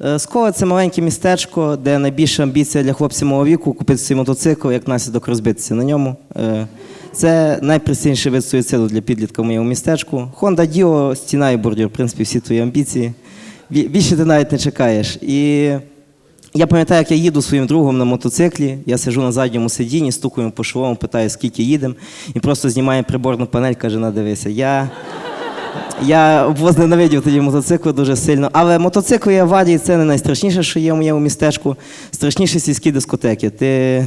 Е, Скола це маленьке містечко, де найбільша амбіція для хлопців мого віку купити свій мотоцикл, як наслідок розбитися на ньому. Е, Це найпрестижніший вид суїциду для підлітка в моєму містечку. Honda Dio, стіна і бордюр, в принципі, всі твої амбіції. Більше ти навіть не чекаєш. І я пам'ятаю, як я їду своїм другом на мотоциклі. Я сиджу на задньому сидінні, стукаю по шолому, питаю, скільки їдемо, і просто знімає приборну панель, каже: на дивися. Я я возненавидів тоді мотоцикли дуже сильно. Але мотоцикли і аварії це не найстрашніше, що є в моєму містечку. Страшніше сільські дискотеки. Ти,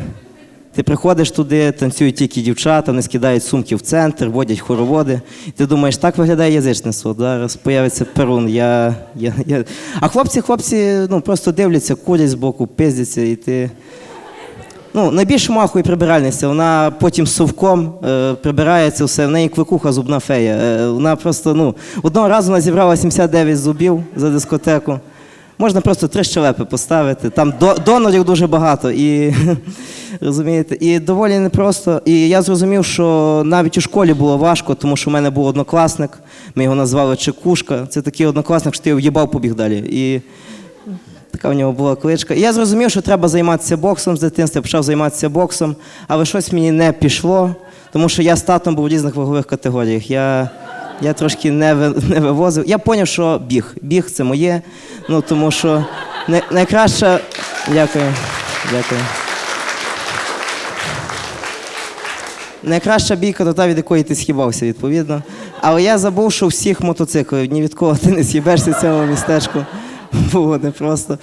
ти приходиш туди, танцюють тільки дівчата, вони скидають сумки в центр, водять хороводи. І ти думаєш, так виглядає язичництво. Зараз появиться перун. Я, я, я... А хлопці, хлопці ну, просто дивляться, курять збоку, пиздяться, і ти. Ну, найбільш маху і прибиральниця. Вона потім совком е, прибирає все. В неї кликуха зубна фея. Е, вона просто, ну, одного разу вона зібрала 79 зубів за дискотеку. Можна просто три щелепи поставити. Там до, донорів дуже багато. І, розумієте, і доволі непросто. І я зрозумів, що навіть у школі було важко, тому що в мене був однокласник. Ми його назвали Чекушка. Це такий однокласник, що ти його в'їбав, побіг далі. І Така в нього була кличка. І я зрозумів, що треба займатися боксом з дитинства. Я почав займатися боксом, але щось мені не пішло, тому що я з татом був в різних вагових категоріях. Я, я трошки не, не вивозив. Я зрозумів, що біг. Біг це моє. Ну, тому що най, найкраща. Дякую. Дякую. Найкраща бійка то та, від якої ти схибався, відповідно. Але я забув, що всіх мотоциклів, ні від кого ти не схибешся в цьому містечку. Було непросто.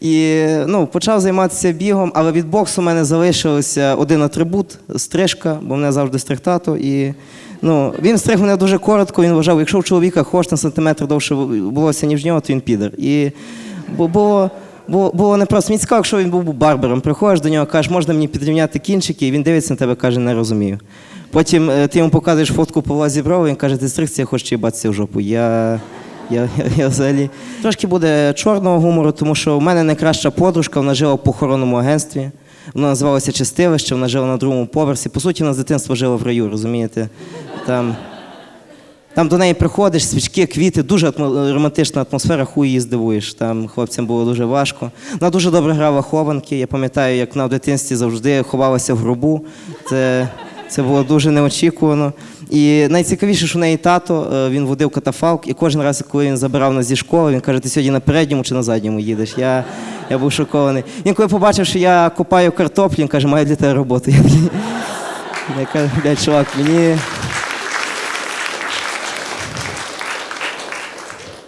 І ну, почав займатися бігом, але від боксу в мене залишився один атрибут стрижка, бо мене завжди стриг тато. І ну, він стриг мене дуже коротко, він вважав, якщо у чоловіка хоч на сантиметр довше волосся, ніж в нього, то він підер. І бу- було. Було, було непросто. Мені цікаво, якщо він був барбером. Приходиш до нього, кажеш, можна мені підрівняти кінчики, і він дивиться на тебе, каже, не розумію. Потім е, ти йому показуєш фотку Павла Зіброва, він каже, ти стригся, я хочу їбатися в жопу. Я, я, я, я взагалі. Трошки буде чорного гумору, тому що в мене найкраща подружка, вона жила в похоронному агентстві. Вона називалася Чистилище, вона жила на другому поверсі. По суті, вона з дитинства жила в раю, розумієте? Там, там до неї приходиш, свічки, квіти, дуже атмо- романтична атмосфера, хуй її здивуєш. Там хлопцям було дуже важко. Вона дуже добре грала хованки. Я пам'ятаю, як вона в дитинстві завжди ховалася в гробу. Це, це було дуже неочікувано. І найцікавіше, що в неї тато, е, він водив катафалк, і кожен раз, коли він забирав нас зі школи, він каже, ти сьогодні на передньому чи на задньому їдеш. Я, я був шокований. Він коли побачив, що я копаю картоплю, він каже, маю для тебе роботу. Я кажу, блядь, чувак, мені.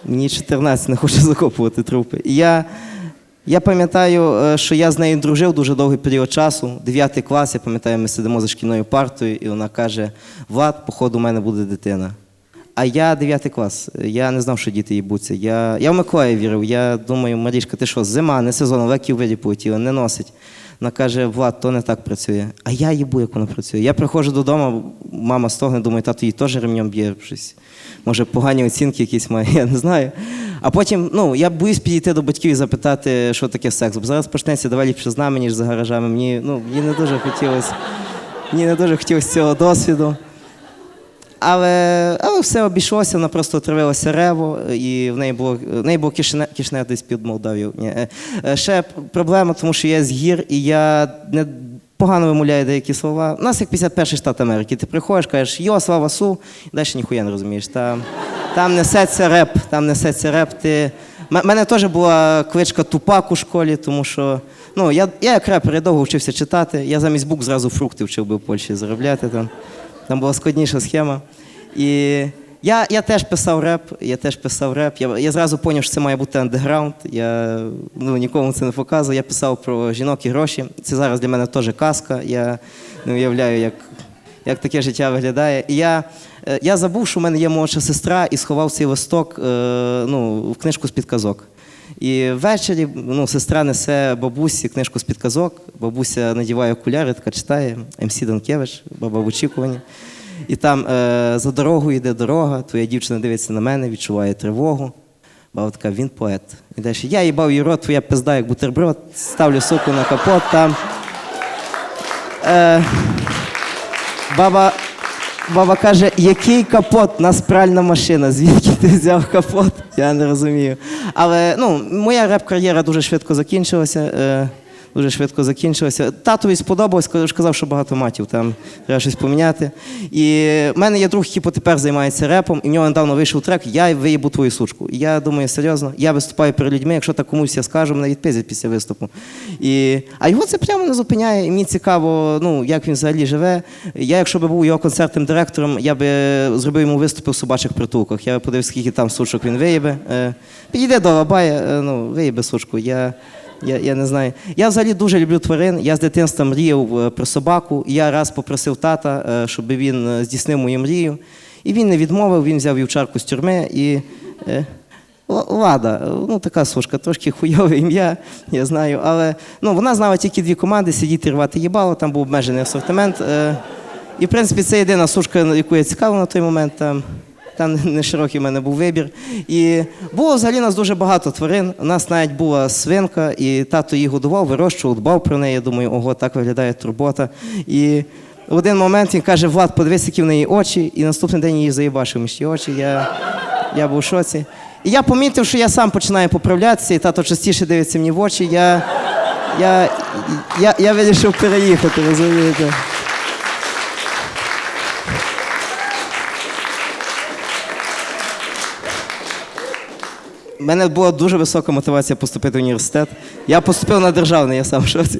Мені 14, не хочу закопувати трупи. І я, я пам'ятаю, е, що я з нею дружив дуже довгий період часу. 9 клас, я пам'ятаю, ми сидимо за шкільною партою, і вона каже: Влад, походу, у мене буде дитина. А я 9 клас. Я не знав, що діти їбуться. Я, я в Миколаїв вірив. Я думаю, Марішка, ти що, зима, не сезон, лекі виді полетіли, не носить. Вона каже, Влад, то не так працює. А я їбу, як вона працює. Я приходжу додому, мама стогне, думаю, тато її теж ремнем б'є щось. Може, погані оцінки якісь має, я не знаю. А потім, ну, я боюсь підійти до батьків і запитати, що таке секс. Бо зараз почнеться давай ліпше з нами, ніж за гаражами. Мені, ну, мені не дуже хотілося. Мені не дуже хотілося цього досвіду. Але, але все обійшлося, вона просто отравилася рево, і в неї було, в неї було кишне, кишне десь під Молдавію. Ні. е, е, Ще проблема, тому що я з гір, і я не погано вимовляю деякі слова. У нас як 51 штат Америки. Ти приходиш, кажеш, йо, слава Су, і далі ніхуя не розумієш. Там, там несеться реп, там несеться реп. Ти... У мене теж була кличка Тупак у школі, тому що ну, я, я як репер, я довго вчився читати. Я замість бук зразу фрукти вчив би в Польщі заробляти. Там. Там була складніша схема. І я, я теж писав реп, я теж писав реп. Я, я зразу зрозумів, що це має бути андеграунд. Я ну, нікому це не показував. Я писав про жінок і гроші. Це зараз для мене теж казка. Я не уявляю, як, як таке життя виглядає. І я, е, я забув, що в мене є молодша сестра, і сховав цей листок е, ну, в книжку з підказок. І ввечері ну, сестра несе бабусі книжку з підказок. Бабуся надіває окуляри, така читає МС Данкевич, баба в очікуванні. І там е, за дорогою йде дорога, твоя дівчина дивиться на мене, відчуває тривогу. Баба така, він поет. І далі, я їбав її рот, твоя пизда, як бутерброд, ставлю суку на капот там. Е, баба, баба каже, який капот? У нас пральна машина. Звідки ти взяв капот? Я не розумію. Але ну, моя реп-кар'єра дуже швидко закінчилася. Е, дуже швидко закінчилася. Татові сподобалось, сказав, що багато матів, там треба щось поміняти. І в мене є друг, який потепер займається репом, і в нього недавно вийшов трек Я виїбу твою сучку. І я думаю, серйозно, я виступаю перед людьми, якщо так комусь я скажу, мене відпиздять після виступу. І... А його це прямо не зупиняє. І мені цікаво, ну, як він взагалі живе. Я, якщо б був його концертним директором, я би зробив йому виступи в собачих притулках. Я би подивився, скільки там сучок він виїбе. Е, Підійде до Лабая, е, ну, виїбе сучку. Я... Я, я не знаю. Я взагалі дуже люблю тварин. Я з дитинства мріяв е, про собаку. Я раз попросив тата, е, щоб він е, здійснив мою мрію. І він не відмовив, він взяв вівчарку з тюрми і. Лада, ну така сушка, трошки хуйове ім'я, я знаю. Але ну, вона знала тільки дві команди сидіти рвати їбало, там був обмежений асортимент. І, в принципі, це єдина сушка, яку я цікавив на той момент. Там, там не широкий в мене був вибір. І було взагалі у нас дуже багато тварин. У нас навіть була свинка, і тато її годував, вирощував, дбав про неї. Я думаю, ого, так виглядає турбота. І в один момент він каже: Влад, подивись, які в неї очі, і наступний день її заїбашив між очі. Я, я був в шоці. І я помітив, що я сам починаю поправлятися, і тато частіше дивиться мені в очі. Я, я, я, я вирішив переїхати, розумієте. У мене була дуже висока мотивація поступити в університет. Я поступив на державний, я сам в.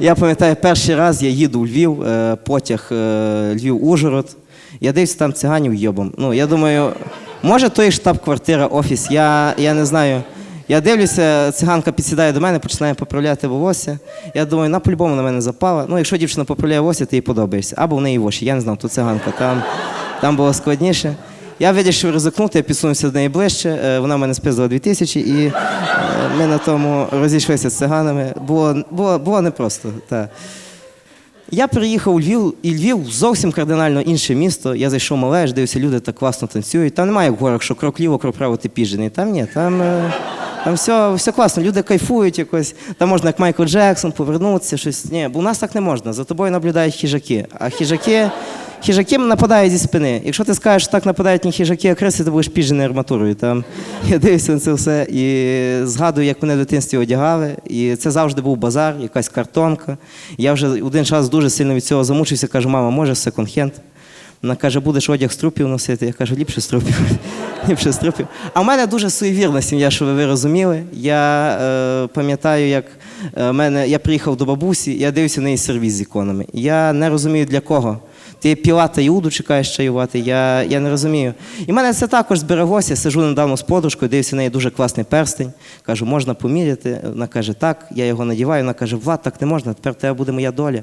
Я пам'ятаю, перший раз я їду у Львів, е, потяг е, Львів-Ужгород. Я дивлюся там циганів йобом. Ну, я думаю, може, то і штаб-квартира, офіс. Я, я не знаю. Я дивлюся, циганка підсідає до мене, починає поправляти волосся. Я думаю, на по-любому на мене запала. Ну, якщо дівчина поправляє волосся, ти їй подобаєшся. Або в неї воші. Я не знав, то циганка. Там, там було складніше. Я вирішив ризикнути, я підсунувся до неї ближче. е, Вона мене спиздила 2000, і е, ми на тому розійшлися з циганами. Було, було, було непросто. Та. Я приїхав у Львів, і Львів зовсім кардинально інше місто. Я зайшов малеж, дивився, люди так класно танцюють. Там немає в горах, що крок ліво, крок право ти піжений. Там ні, там, е, там все, все класно, люди кайфують якось. Там можна як Майкл Джексон повернутися, щось. Ні, бо у нас так не можна. За тобою наблюдають хижаки. А хижаки, хижаки нападають зі спини. Якщо ти скажеш, що так нападають не хижаки, а криси, ти будеш піжений арматурою. Там я дивився на це все і згадую, як мене в дитинстві одягали. І це завжди був базар, якась картонка. Я вже один час дуже сильно від цього замучився. Кажу, мама, може секонд-хенд? Вона каже, будеш одяг з трупів носити. Я кажу, ліпше з трупів. ліпше з. А в мене дуже суєвірна сім'я, щоб ви розуміли. Я е, пам'ятаю, як е, мене, я приїхав до бабусі, я дивився на неї сервіз з іконами. Я не розумію для кого. Ти Пілата Іуду чекаєш чаювати, я, я не розумію. І в мене це також збереглося. Я сижу недавно з подружкою, дивився на неї дуже класний перстень. Кажу, можна поміряти. Вона каже, так, я його надіваю. Вона каже, Влад, так не можна, тепер тебе буде моя доля.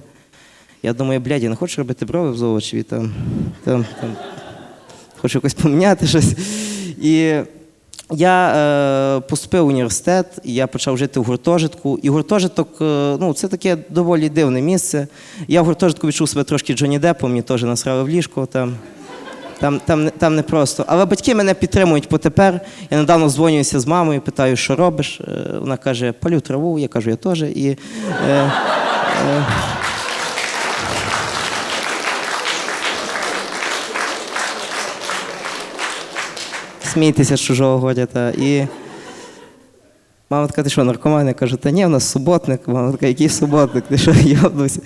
Я думаю, блядь, я не хочу робити брови в золочеві, там, там, там, хочу якось поміняти щось. І я е, поступив в університет, і я почав жити в гуртожитку. І гуртожиток е, ну, це таке доволі дивне місце. Я в гуртожитку відчув себе трошки Джонні Деппом, мені теж насрали в ліжко. Там. Там, там, там не просто. Але батьки мене підтримують потепер. Я недавно дзвонююся з мамою, питаю, що робиш. Е, Вона каже, палю траву, я кажу, я теж. І, е, е, смійтеся з чужого годя. Та. І мама така, ти що, наркоман? Я кажу, та ні, в нас суботник. Мама така, який суботник? Ти що, йобнувся?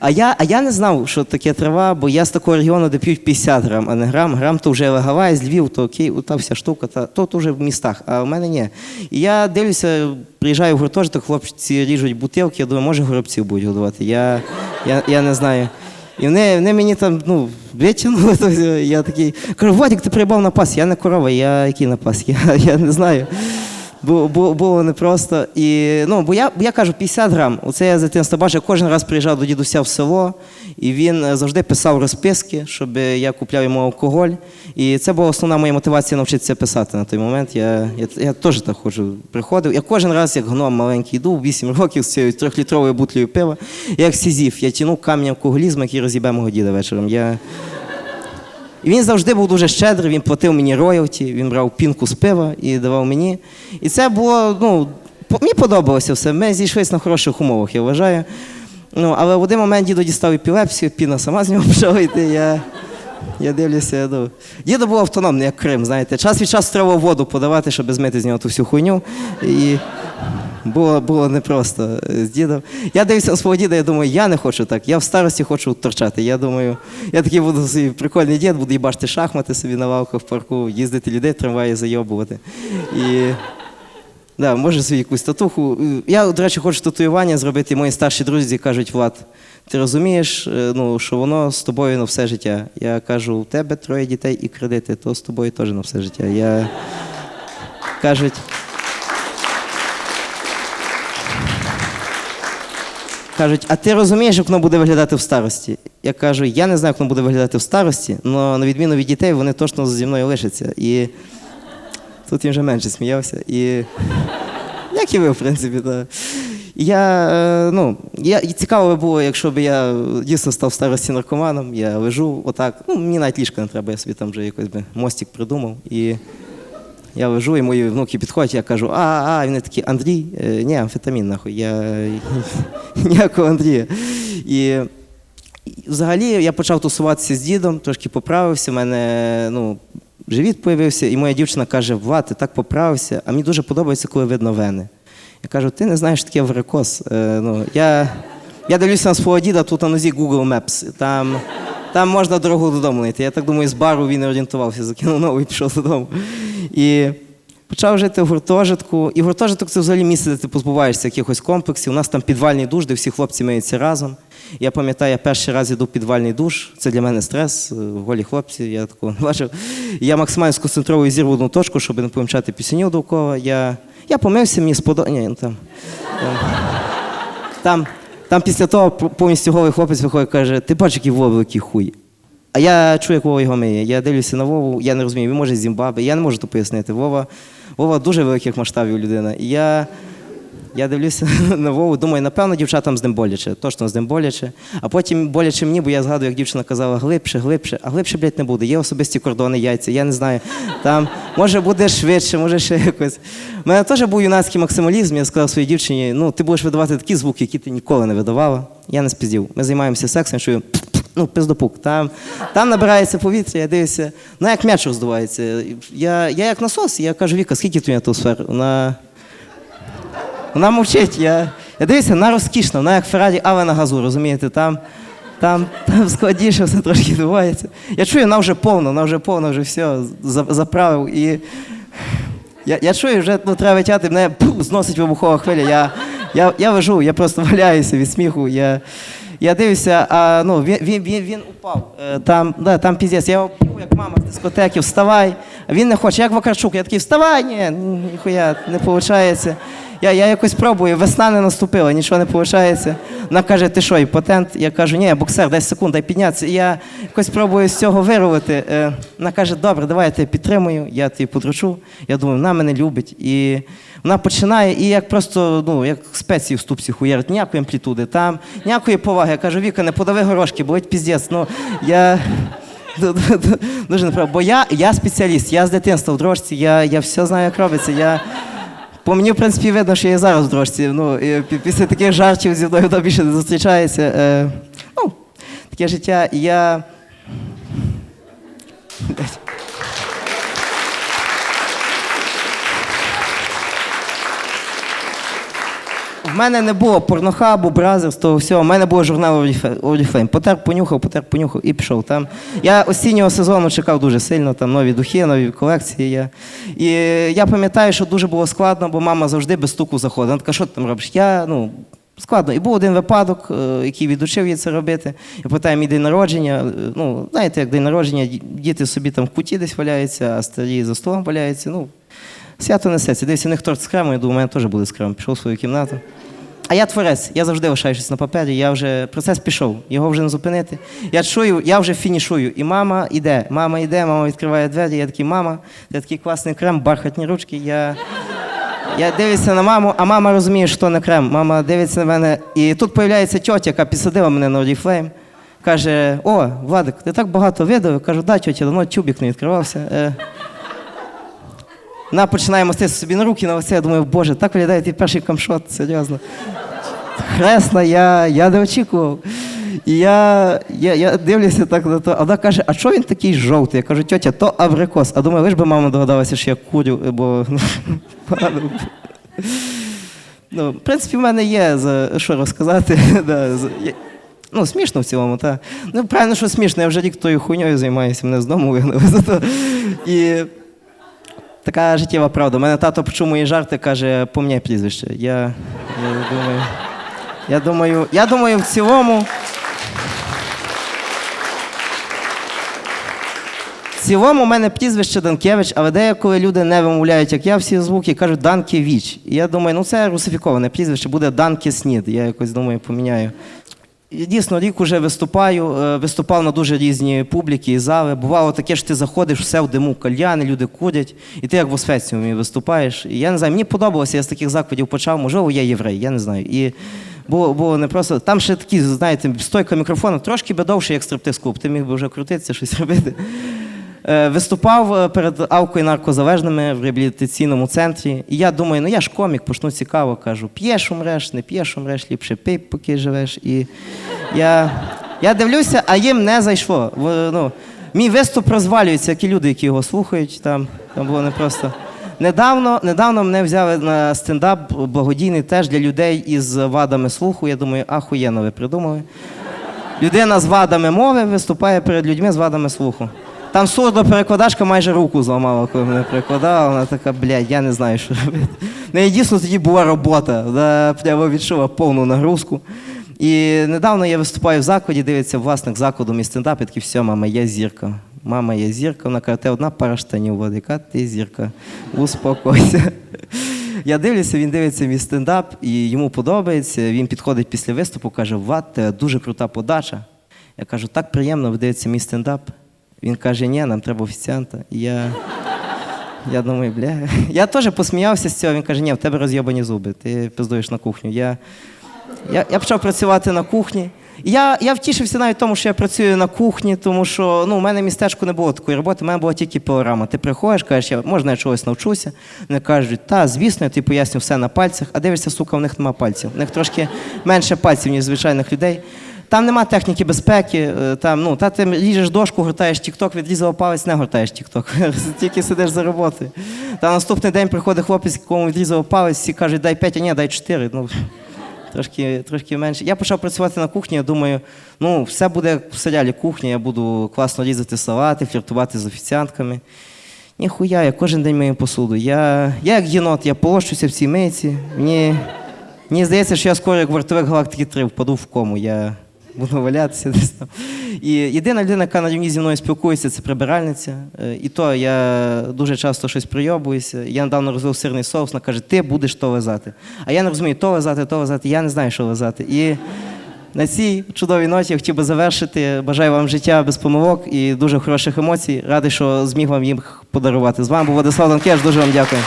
А я, а я не знав, що таке трава, бо я з такого регіону, де п'ють 50 грам, а не грам. Грам то вже Гавай, з Львів, то окей, та вся штука, та, то, то вже в містах, а в мене ні. І я дивлюся, приїжджаю в гуртожиток, хлопці ріжуть бутилки, я думаю, може горобців будуть годувати. Я, я, я не знаю. І вони, вони мені там ну, витягнули, я такий. Кажу, вадик, ти приїбав на пас. Я не корова, я який на пас? Я, я не знаю. Бу- бу- Було непросто. І, ну, бо я, я кажу, 50 грам. Оце я з дитинства бачив. Я кожен раз приїжджав до дідуся в село, і він е, завжди писав розписки, щоб я купляв йому алкоголь. І це була основна моя мотивація навчитися писати на той момент. Я, я, я теж так ходжу, приходив. Я кожен раз, як гном маленький йду, 8 років з цією трьохлітровою бутлею пива, як сізів, я тянув камінь алкоголізму, який роз'їбе мого діда вечором. Я... І він завжди був дуже щедрий, він платив мені роялті, він брав пінку з пива і давав мені. І це було, ну, мені подобалося все. Ми зійшлися на хороших умовах, я вважаю. Ну, але в один момент дідо дістав епілепсію, піна сама з нього почала йти. Я, Я дивлюся, ну. Дідо був автономний, як Крим, знаєте. Час від часу треба воду подавати, щоб змити з нього ту всю хуйню. І було, було непросто з дідом. Я дивився на свого діда, я думаю, я не хочу так. Я в старості хочу торчати. Я думаю, я такий буду собі прикольний дід, буду їбашти шахмати собі на лавках в парку, їздити людей, в трамваї зайобувати. І Да, може собі якусь татуху. Я, до речі, хочу татуювання зробити. Мої старші друзі кажуть, Влад, ти розумієш, е, ну, що воно з тобою на все життя. Я кажу, у тебе троє дітей і кредити, то з тобою теж на все життя. Я... Кажуть. Кажуть, а ти розумієш, як воно буде виглядати в старості? Я кажу, я не знаю, як воно буде виглядати в старості, але на відміну від дітей, вони точно зі мною лишаться. І тут він вже менше сміявся. І як і ви, в принципі, так. Я, е, ну, я, цікаво було, якщо б я дійсно став старості наркоманом, я лежу отак. Ну, мені навіть ліжка не треба, я собі там вже якось би мостик придумав. І я лежу, і мої внуки підходять, я кажу, а, а, вони такі, Андрій, е, ні, амфетамін, нахуй, я ніякого Андрія. І взагалі я почав тусуватися з дідом, трошки поправився, в мене ну, живіт появився, і моя дівчина каже: Влад, ти так поправився, а мені дуже подобається, коли видно вени. Я кажу, ти не знаєш таке варикоз. Е, ну, я, я дивлюся на свого діда, тут на нозі Google Maps. Там, там можна дорогу додому знайти. Я так думаю, з бару він орієнтувався, закинув ногу і пішов додому. І почав жити в гуртожитку. І гуртожиток це взагалі місце, де ти позбуваєшся якихось комплексів. У нас там підвальний душ, де всі хлопці миються разом. Я пам'ятаю, я перший раз йду в підвальний душ. Це для мене стрес, е, голі хлопці, я такого не бачив. Я максимально сконцентровую зір в одну точку, щоб не помічати пісенів довкола. Я, я помився, мені сподобалося. Ні, там, там, там, там після того повністю голий хлопець виходить і каже, ти бачиш, який великий хуй. А я чую, як Вова його миє. Я дивлюся на Вову, я не розумію, він може з Зімбабве, я не можу то пояснити. Вова, Вова дуже великих масштабів людина. І я, я дивлюся на Вову, думаю, напевно, дівчатам з ним боляче, точно з ним боляче. А потім боляче мені, бо я згадую, як дівчина казала, глибше, глибше, а глибше, блядь, не буде. Є особисті кордони, яйця, я не знаю. Там може буде швидше, може ще якось. У мене теж був юнацький максималізм. Я сказав своїй дівчині, ну ти будеш видавати такі звуки, які ти ніколи не видавала. Я не спіздів. Ми займаємося сексом, чую ну, пиздопук. Там, там набирається повітря, я дивлюся, ну як м'яч роздувається. Я, я як насос, я кажу, Віка, скільки тобі атмосфер? Вона, вона мовчить. Я, я дивлюся, вона розкішна, вона як Феррарі, але на газу, розумієте, там. Там, там складніше все трошки відбувається. Я чую, вона вже повна, вона вже повна, вже все заправив. І я, я чую, вже ну, треба витягти, мене пу, зносить вибухова хвиля. Я, я, я лежу, я просто валяюся від сміху. Я, я дивлюся, а ну, він, він, він, він упав. Е, Там, да, там піздець. Я його як мама з дискотеки, вставай. Він не хоче, як Вакарчук. Я такий, вставай, ні, ніхуя, не виходить. Я, я якось пробую, весна не наступила, нічого не виходить. Вона каже, ти що, імпотент? Я кажу, ні, я боксер, 10 секунд, дай піднятися. Я якось пробую з цього вирвати. Е, Вона каже, добре, давай я тебе підтримую, я тебе подручу. Я думаю, вона мене любить. І вона починає, і як просто, ну, як спеції в ступці хуярить, ніякої амплітуди, там, ніякої поваги. Я кажу, Віка, не подави горошки, болить піздець. Ну, я... Дуже неправда. Бо я, я спеціаліст, я з дитинства в дрожці, я, я все знаю, як робиться. Я... По мені, в принципі, видно, що я зараз в дрожці. Ну, після таких жартів зі мною більше не зустрічається. Е, ну, таке життя. Я. В мене не було порнохабу, бразерс, того всього. У мене був журнал Oriflame. Потер, понюхав, потер, понюхав і пішов. Там. Я осіннього сезону чекав дуже сильно, там нові духи, нові колекції. Я. І я пам'ятаю, що дуже було складно, бо мама завжди без стуку заходила. Така, що ти там робиш? Я, ну, Складно. І був один випадок, е, який відучив її це робити. Я питаю, мій день народження. е, Ну, знаєте, як день народження, діти собі там в куті десь валяються, а старі за столом валяються. Ну, свято несеться. Дивіться, у них торт з кремом, я думаю, у мене теж буде з кремом. Пішов в свою кімнату. А я творець, я завжди лишаю на папері, я вже процес пішов, його вже не зупинити. Я чую, я вже фінішую. І мама йде, мама йде, мама відкриває двері, я такий, мама, це такий класний крем, бархатні ручки. Я, я дивлюся на маму, а мама розуміє, що не крем. Мама дивиться на мене. І тут з'являється тьотя, яка підсадила мене на Oriflame. Каже: О, Владик, ти так багато видав. Кажу, да, тьотя, давно тюбік не відкривався. Вона починає мастити собі на руки, на лице. Я думаю, боже, так виглядає твій перший камшот, серйозно. Хресна, я, я не очікував. І я, я, я дивлюся так на то, а вона каже, а чого він такий жовтий? Я кажу, тьотя, то абрикос. А думаю, ви ж би мама догадалася, що я курю, бо ну. Ну, в принципі, в мене є за що розказати. да, з- є- Ну, смішно в цілому, так. Ну, правильно, що смішно, я вже рік тою хуйньою займаюся, мене з дому вигнали. І така життєва правда. У мене тато почув мої жарти, каже, поміняй прізвище. Я, я думаю, я думаю, я думаю, в цілому. В цілому у мене прізвище Данкевич, але деяколи люди не вимовляють, як я, всі звуки кажуть Данкевич. І я думаю, ну це русифіковане прізвище, буде Данке Снід. Я якось думаю, поміняю. І дійсно, рік уже виступаю, е, виступав на дуже різні публіки і зали. Бувало таке, що ти заходиш, все в диму, кальяни, люди курять, і ти як в освеціумі виступаєш. І я не знаю, мені подобалося, я з таких закладів почав, можливо, я єврей, я не знаю. І було, було не просто. Там ще такі, знаєте, стойка мікрофону, трошки би довше, як стриптиз-клуб. Ти міг би вже крутитися, щось робити. Е, Виступав е, перед і наркозалежними в реабілітаційному центрі. І я думаю, ну я ж комік, почну цікаво, кажу, п'єш умреш, не п'єш умреш, ліпше пий, поки живеш. І я, я дивлюся, а їм не зайшло. Ну, мій виступ розвалюється, як і люди, які його слухають. Там, там було непросто. Недавно, недавно мене взяли на стендап благодійний теж для людей із вадами слуху. Я думаю, ахуєнно ви придумали. Людина з вадами мови виступає перед людьми з вадами слуху. Там сурдоперекладачка майже руку зламала, коли мене перекладала. Вона така, блядь, я не знаю, що робити. В неї дійсно тоді була робота. Вона прямо відчула повну нагрузку. І недавно я виступаю в закладі, дивиться власник закладу мій стендап, і такий, все, мама, я зірка. Мама, я зірка. Вона каже, «Те одна пара штанів води. Яка ти зірка? Успокойся. Я дивлюся, він дивиться мій стендап, і йому подобається. Він підходить після виступу, каже: Ват, дуже крута подача. Я кажу, так приємно, ви дивитеся мій стендап. Він каже, ні, нам треба офіціанта. Я, я думаю, бля. Я теж посміявся з цього. Він каже, ні, в тебе роз'єбані зуби, ти пиздуєш на кухню. Я, я, я почав працювати на кухні. І Я, я втішився навіть тому, що я працюю на кухні, тому що ну, у мене в містечку не було такої роботи, у мене була тільки пилорама. Ти приходиш, кажеш, я, можна я чогось навчуся. Вони кажуть, та, звісно, я тобі поясню все на пальцях, а дивишся, сука, у них нема пальців. У них трошки менше пальців, ніж звичайних людей. Там нема техніки безпеки, е, там, ну, та ти ріжеш дошку, гортаєш тік-ток, відрізала палець, не гортаєш тік-ток. Тільки сидиш за роботою. Та наступний день приходить хлопець, якому відрізав палець, всі кажуть, дай 5, а ні, дай 4. Ну, трошки, трошки менше. Я почав працювати на кухні, я думаю, ну, все буде як в серіалі кухня, я буду класно різати салати, фліртувати з офіціантками. Ніхуя, я кожен день мию посуду. Я, я як єнот, я полощуся в цій мийці. Мені, мені здається, що я скоро, як вартовик Галактики 3, впаду в кому. Я буду валятися десь там. І єдина людина, яка на рівні зі мною спілкується, це прибиральниця. Е, І то я дуже часто щось прийобуюся. Я недавно розвив сирний соус, вона каже, ти будеш то лизати. А я не розумію, то лизати, то лизати, я не знаю, що лизати. І на цій чудовій ноті я хотів би завершити. Бажаю вам життя без помилок і дуже хороших емоцій. Радий, що зміг вам їх подарувати. З вами був Владислав Данкеш. Дуже вам дякую.